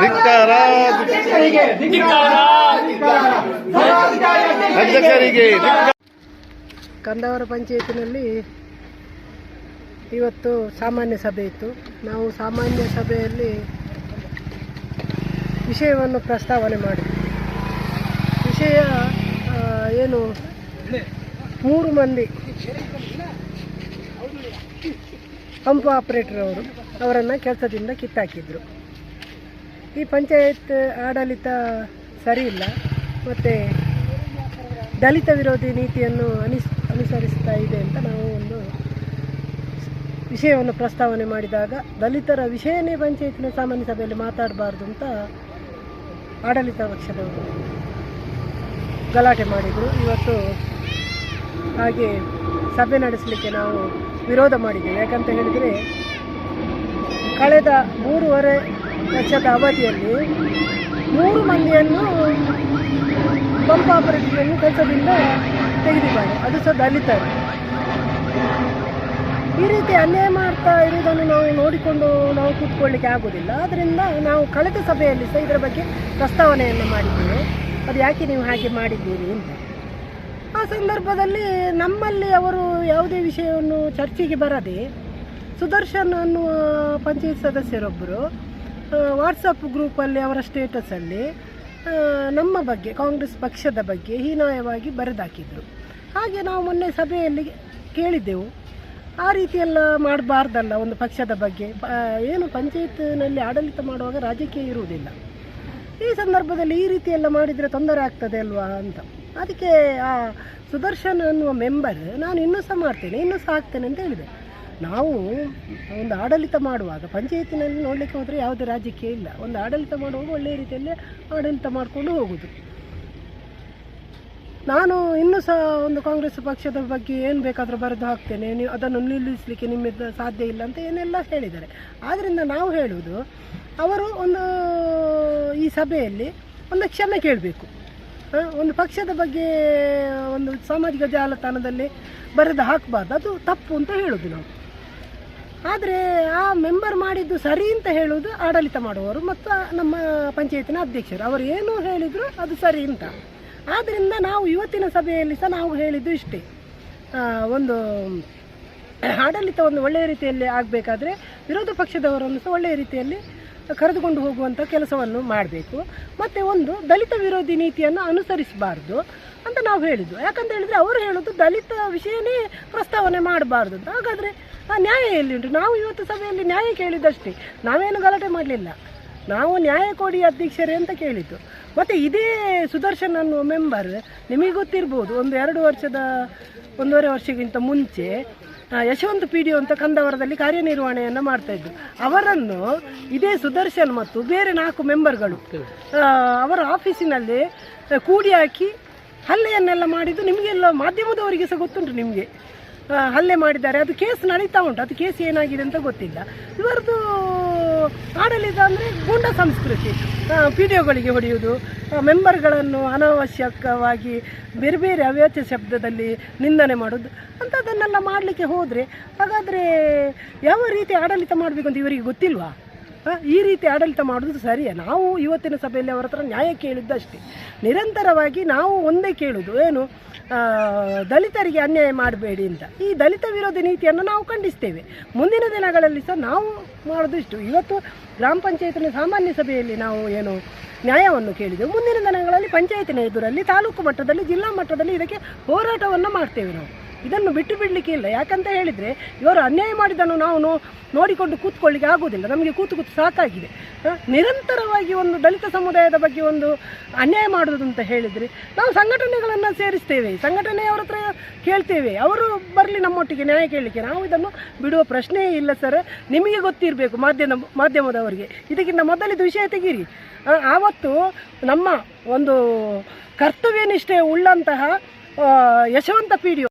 ಧಿಕ್ಕಾರ ಅಧ್ಯಕ್ಷರಿಗೆ. ಕಂದಾವರ ಪಂಚಾಯತಿನಲ್ಲಿ ಇವತ್ತು ಸಾಮಾನ್ಯ ಸಭೆ ಇತ್ತು. ನಾವು ಸಾಮಾನ್ಯ ಸಭೆಯಲ್ಲಿ ವಿಷಯವನ್ನು ಪ್ರಸ್ತಾವನೆ ಮಾಡಿದ್ವಿ. ವಿಷಯ ಏನು? ಮೂರು ಮಂದಿ ಪಂಪ್ ಆಪರೇಟರ್ ಅವರು ಅವರನ್ನು ಕೆಲಸದಿಂದ ಕಿತ್ತಾಕಿದ್ರು. ಈ ಪಂಚಾಯತ್ ಆಡಳಿತ ಸರಿ ಇಲ್ಲ, ಮತ್ತು ದಲಿತ ವಿರೋಧಿ ನೀತಿಯನ್ನು ಅನಿಸ್, ಅನುಸರಿಸ್ತಾ ಇದೆ ಅಂತ ನಾವು ಒಂದು ವಿಷಯವನ್ನು ಪ್ರಸ್ತಾವನೆ ಮಾಡಿದಾಗ, ದಲಿತರ ವಿಷಯನೇ ಪಂಚಾಯತಿನ ಸಾಮಾನ್ಯ ಸಭೆಯಲ್ಲಿ ಮಾತಾಡಬಾರ್ದು ಅಂತ ಆಡಳಿತ ಪಕ್ಷದವರು ಗಲಾಟೆ ಮಾಡಿದರು. ಇವತ್ತು ಹಾಗೆ ಸಭೆ ನಡೆಸಲಿಕ್ಕೆ ನಾವು ವಿರೋಧ ಮಾಡಿದ್ದೇವೆ. ಯಾಕಂತ ಹೇಳಿದರೆ, ಕಳೆದ ಮೂರುವರೆ ವರ್ಷದ ಅವಧಿಯಲ್ಲಿ ಮೂರು ಮಂದಿಯನ್ನು ಪಂಪ್ ಆಪರೇಟರ್ಗಳನ್ನು ಕೆಲಸದಿಂದ ತೆಗೆದಿದ್ದಾರೆ. ಅದು ಸಹ ದಲಿತರು. ಈ ರೀತಿ ಅನ್ಯಾಯ ಮಾಡ್ತಾ ಇರುವುದನ್ನು ನಾವು ನೋಡಿಕೊಂಡು ನಾವು ಕೂತ್ಕೊಳ್ಳಿಕ್ಕೆ ಆಗೋದಿಲ್ಲ ಆದ್ದರಿಂದ ನಾವು ಕಳೆದ ಸಭೆಯಲ್ಲಿ ಸಹ ಇದರ ಬಗ್ಗೆ ಪ್ರಸ್ತಾವನೆಯನ್ನು ಮಾಡಿದ್ದೇವೆ. ಅದು ಯಾಕೆ ನೀವು ಹಾಗೆ ಮಾಡಿದ್ದೀರಿ ಅಂತ. ಆ ಸಂದರ್ಭದಲ್ಲಿ ನಮ್ಮಲ್ಲಿ ಅವರು ಯಾವುದೇ ವಿಷಯವನ್ನು ಚರ್ಚೆಗೆ ಬರದೆ ಸುದರ್ಶನ್ ಅನ್ನುವ ಪಂಚಾಯತ್ ಸದಸ್ಯರೊಬ್ಬರು ವಾಟ್ಸಪ್ ಗ್ರೂಪಲ್ಲಿ ಅವರ ಸ್ಟೇಟಸಲ್ಲಿ ನಮ್ಮ ಬಗ್ಗೆ, ಕಾಂಗ್ರೆಸ್ ಪಕ್ಷದ ಬಗ್ಗೆ ಹೀನಾಯವಾಗಿ ಬರೆದಾಕಿದ್ರು. ಹಾಗೆ ನಾವು ಮೊನ್ನೆ ಸಭೆಯಲ್ಲಿ ಕೇಳಿದ್ದೆವು. ಆ ರೀತಿಯೆಲ್ಲ ಮಾಡಬಾರ್ದಲ್ಲ ಒಂದು ಪಕ್ಷದ ಬಗ್ಗೆ. ಏನು ಪಂಚಾಯತ್ನಲ್ಲಿ ಆಡಳಿತ ಮಾಡುವಾಗ ರಾಜಕೀಯ ಇರುವುದಿಲ್ಲ. ಈ ಸಂದರ್ಭದಲ್ಲಿ ಈ ರೀತಿಯೆಲ್ಲ ಮಾಡಿದರೆ ತೊಂದರೆ ಆಗ್ತದೆ ಅಲ್ವಾ ಅಂತ. ಅದಕ್ಕೆ ಆ ಸುದರ್ಶನ್ ಅನ್ನುವ ಮೆಂಬರ್ ನಾನು ಇನ್ನೂ ಸಹ ಮಾಡ್ತೇನೆ, ಇನ್ನೂ ಸಹ ಆಗ್ತೇನೆ ಅಂತ ಹೇಳಿದೆ. ನಾವು ಒಂದು ಆಡಳಿತ ಮಾಡುವಾಗ, ಪಂಚಾಯತಿನಲ್ಲಿ ನೋಡಲಿಕ್ಕೆ ಹೋದರೆ ಯಾವುದೇ ರಾಜಕೀಯ ಇಲ್ಲ. ಒಂದು ಆಡಳಿತ ಮಾಡುವಾಗ ಒಳ್ಳೆಯ ರೀತಿಯಲ್ಲಿ ಆಡಳಿತ ಮಾಡಿಕೊಂಡು ಹೋಗುದು. ನಾನು ಇನ್ನೂ ಸಹ ಒಂದು ಕಾಂಗ್ರೆಸ್ ಪಕ್ಷದ ಬಗ್ಗೆ ಏನು ಬೇಕಾದರೂ ಬರೆದು ಹಾಕ್ತೇನೆ. ನೀವು ಅದನ್ನು ನಿಲ್ಲಿಸಲಿಕ್ಕೆ ನಿಮ್ಮಿಂದ ಸಾಧ್ಯ ಇಲ್ಲ ಅಂತ ಏನೆಲ್ಲ ಹೇಳಿದ್ದಾರೆ. ಆದ್ದರಿಂದ ನಾವು ಹೇಳುವುದು, ಅವರು ಒಂದು ಈ ಸಭೆಯಲ್ಲಿ ಒಂದು ಕ್ಷಮೆ ಕೇಳಬೇಕು. ಒಂದು ಪಕ್ಷದ ಬಗ್ಗೆ ಒಂದು ಸಾಮಾಜಿಕ ಜಾಲತಾಣದಲ್ಲಿ ಬರೆದು ಹಾಕಬಾರ್ದು. ಅದು ತಪ್ಪು ಅಂತ ಹೇಳೋದು ನಾವು. ಆದರೆ ಆ ಮೆಂಬರ್ ಮಾಡಿದ್ದು ಸರಿ ಅಂತ ಹೇಳುವುದು ಆಡಳಿತ ಮಾಡುವವರು ಮತ್ತು ನಮ್ಮ ಪಂಚಾಯತಿನ ಅಧ್ಯಕ್ಷರು. ಅವರು ಏನು ಹೇಳಿದ್ರು ಅದು ಸರಿ ಅಂತ. ಆದ್ದರಿಂದ ನಾವು ಇವತ್ತಿನ ಸಭೆಯಲ್ಲಿ ಸಹ ನಾವು ಹೇಳಿದ್ದು ಇಷ್ಟೇ. ಒಂದು ಆಡಳಿತ ಒಂದು ಒಳ್ಳೆಯ ರೀತಿಯಲ್ಲಿ ಆಗಬೇಕಾದ್ರೆ ವಿರೋಧ ಪಕ್ಷದವರನ್ನು ಸಹ ಒಳ್ಳೆಯ ರೀತಿಯಲ್ಲಿ ಕರೆದುಕೊಂಡು ಹೋಗುವಂಥ ಕೆಲಸವನ್ನು ಮಾಡಬೇಕು. ಮತ್ತು ಒಂದು ದಲಿತ ವಿರೋಧಿ ನೀತಿಯನ್ನು ಅನುಸರಿಸಬಾರ್ದು ಅಂತ ನಾವು ಹೇಳಿದ್ದು. ಯಾಕಂತ ಹೇಳಿದರೆ ಅವರು ಹೇಳೋದು ದಲಿತ ವಿಷಯನೇ ಪ್ರಸ್ತಾವನೆ ಮಾಡಬಾರ್ದು ಅಂತ. ಹಾಗಾದರೆ ಆ, ನ್ಯಾಯ ಎಲ್ಲಿ ಉಂಟು? ನಾವು ಇವತ್ತು ಸಭೆಯಲ್ಲಿ ನ್ಯಾಯ ಕೇಳಿದ್ದಷ್ಟೇ. ನಾವೇನು ಗಲಾಟೆ ಮಾಡಲಿಲ್ಲ. ನಾವು ನ್ಯಾಯ ಕೊಡಿ ಅಧ್ಯಕ್ಷರೇ ಅಂತ ಕೇಳಿದ್ದು. ಮತ್ತು ಇದೇ ಸುದರ್ಶನ್ ಅನ್ನುವ ಮೆಂಬರ್ ನಿಮಗೆ ಗೊತ್ತಿರ್ಬೋದು, ಒಂದು ಎರಡು ವರ್ಷದ, ಒಂದೂವರೆ ವರ್ಷಕ್ಕಿಂತ ಮುಂಚೆ ಯಶವಂತ ಪಿ ಡಿ ಅಂತ ಕಂದವರದಲ್ಲಿ ಕಾರ್ಯನಿರ್ವಹಣೆಯನ್ನು ಮಾಡ್ತಾ ಇದ್ರು. ಅವರನ್ನು ಇದೇ ಸುದರ್ಶನ್ ಮತ್ತು ಬೇರೆ ನಾಲ್ಕು ಮೆಂಬರ್ಗಳು ಅವರ ಆಫೀಸಿನಲ್ಲಿ ಕೂಡಿ ಹಾಕಿ ಹಲ್ಲೆಯನ್ನೆಲ್ಲ ಮಾಡಿದ್ದು ನಿಮಗೆಲ್ಲ ಮಾಧ್ಯಮದವರಿಗೆ ಸಹ ಗೊತ್ತುಂಟು ನಿಮಗೆ. ಹಲ್ಲೆ ಮಾಡಿದ್ದಾರೆ. ಅದು ಕೇಸ್ ನಡೀತಾ ಉಂಟು. ಅದು ಕೇಸ್ ಏನಾಗಿದೆ ಅಂತ ಗೊತ್ತಿಲ್ಲ. ಇವರದ್ದು ಆಡಳಿತ ಅಂದರೆ ಗೂಂಡ ಸಂಸ್ಕೃತಿ. ಪಿ ಡಿ ಒಗಳಿಗೆ ಹೊಡೆಯುವುದು ಮೆಂಬರ್ಗಳನ್ನು ಅನಾವಶ್ಯಕವಾಗಿ ಬೇರೆ ಬೇರೆ ಅವ್ಯಾಚ್ಯ ಶಬ್ದದಲ್ಲಿ ನಿಂದನೆ ಮಾಡೋದು ಅಂಥದ್ದನ್ನೆಲ್ಲ ಮಾಡಲಿಕ್ಕೆ ಹೋದರೆ ಹಾಗಾದರೆ ಯಾವ ರೀತಿ ಆಡಳಿತ ಮಾಡಬೇಕು ಅಂತ ಇವರಿಗೆ ಗೊತ್ತಿಲ್ವಾ? ಈ ರೀತಿ ಆಡಳಿತ ಮಾಡೋದು ಸರಿಯಾ? ನಾವು ಇವತ್ತಿನ ಸಭೆಯಲ್ಲಿ ಅವರ ಹತ್ರ ನ್ಯಾಯ ಕೇಳಿದ್ದಷ್ಟೇ. ನಿರಂತರವಾಗಿ ನಾವು ಒಂದೇ ಕೇಳುದು ಏನು ದಲಿತರಿಗೆ ಅನ್ಯಾಯ ಮಾಡಬೇಡಿ ಅಂತ. ಈ ದಲಿತ ವಿರೋಧಿ ನೀತಿಯನ್ನು ನಾವು ಖಂಡಿಸ್ತೇವೆ. ಮುಂದಿನ ದಿನಗಳಲ್ಲಿ ಸಹ ನಾವು ಮಾಡೋದು ಇಷ್ಟು. ಇವತ್ತು ಗ್ರಾಮ ಪಂಚಾಯತಿನ ಸಾಮಾನ್ಯ ಸಭೆಯಲ್ಲಿ ನಾವು ಏನು ನ್ಯಾಯವನ್ನು ಕೇಳಿದೆವು. ಮುಂದಿನ ದಿನಗಳಲ್ಲಿ ಪಂಚಾಯತಿನ ಎದುರಲ್ಲಿ ತಾಲೂಕು ಮಟ್ಟದಲ್ಲಿ, ಜಿಲ್ಲಾ ಮಟ್ಟದಲ್ಲಿ ಇದಕ್ಕೆ ಹೋರಾಟವನ್ನು ಮಾಡ್ತೇವೆ ನಾವು. ಇದನ್ನು ಬಿಟ್ಟು ಬಿಡಲಿಕ್ಕೆ ಇಲ್ಲ. ಯಾಕಂತ ಹೇಳಿದರೆ ಇವರು ಅನ್ಯಾಯ ಮಾಡಿದನ್ನು ನಾವು ನೋಡಿಕೊಂಡು ಕೂತ್ಕೊಳ್ಳಿಕ್ಕೆ ಆಗೋದಿಲ್ಲ ನಮಗೆ ಕೂತು ಕೂತು ಸಾಕಾಗಿದೆ. ನಿರಂತರವಾಗಿ ಒಂದು ದಲಿತ ಸಮುದಾಯದ ಬಗ್ಗೆ ಒಂದು ಅನ್ಯಾಯ ಮಾಡೋದು ಅಂತ ಹೇಳಿದರೆ ನಾವು ಸಂಘಟನೆಗಳನ್ನು ಸೇರಿಸ್ತೇವೆ. ಸಂಘಟನೆಯವರ ಹತ್ರ ಕೇಳ್ತೇವೆ. ಅವರು ಬರಲಿ ನಮ್ಮೊಟ್ಟಿಗೆ ನ್ಯಾಯ ಕೇಳಲಿಕ್ಕೆ. ನಾವು ಇದನ್ನು ಬಿಡುವ ಪ್ರಶ್ನೆಯೇ ಇಲ್ಲ ಸರ್. ನಿಮಗೆ ಗೊತ್ತಿರಬೇಕು ಮಾಧ್ಯಮ, ಮಾಧ್ಯಮದವರಿಗೆ. ಇದಕ್ಕಿಂತ ಮೊದಲಿದ್ದು ವಿಷಯ ತೆಗೀರಿ. ಆವತ್ತು ನಮ್ಮ ಒಂದು ಕರ್ತವ್ಯನಿಷ್ಠೆ ಉಳ್ಳಂತಹ ಯಶವಂತ ಪಿ ಡಿ